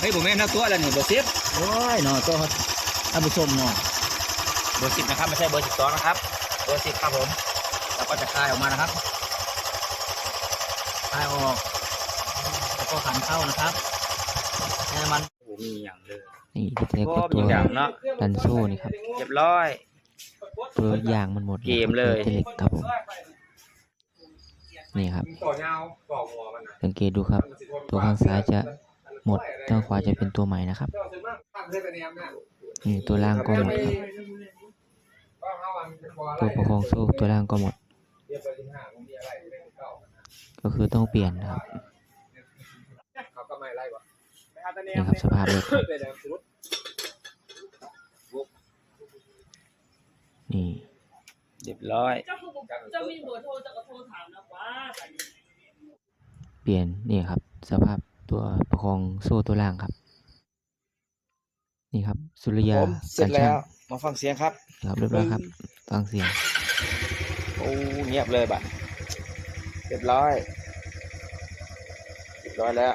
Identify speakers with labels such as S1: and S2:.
S1: เฮ้ยผมแม่นเอาตัวแล้วนี่เบอร์สิบ
S2: โอ้ยเนาะตัวท่านผู้ชมเนาะ
S1: เบอร์สิบนะครับไม่ใช่เบอร์สิบสองนะครับ เบอร์สิบครับผม แล้วก็จะคลายออกมานะครับคลายออก แล้วก็ขันเข้านะครับให้มันโอ้โหมีอย่างเลย
S2: นี่ที่เล็ก
S1: โอ้
S2: ก็
S1: มี
S2: ตัว
S1: อย่างเนาะ
S2: ดันโซ่นี่ครับ
S1: เรียบร้อย
S2: ตัวอย่างมันหมด
S1: เกมเลย
S2: ตัวเล็กครับผมนี่ครับ
S3: ต่อยาวต่อหัวมันนะ
S2: สังเกตดูครับ ตัวข้างซ้ายจะ หมดด้านขวาจะเป็นตัวใหม่นะครับ
S3: นี่
S2: ตัวล่างก็หมดครับตัวประคองโซ่ตัวล่างก็หมด
S3: ก็
S2: คือต้องเปลี่ยนนะครับนี่ครับสภาพรถ
S3: นี่
S1: เรียบร้อย
S2: เปลี่ยนนี่ครับ สภาพ ตัวประคองโซ่ตัวล่างครับ นี่ครับ สุริยา
S1: ผมเสร็จ
S2: การ
S1: แล้
S2: ช่าง
S1: วมาฟังเสียงครับ
S2: ครับเรียบร้อยครับ ฟังเสียง
S1: โอ้เงียบเลยบัดเรียบร้อย เรียบร้อยแล้ว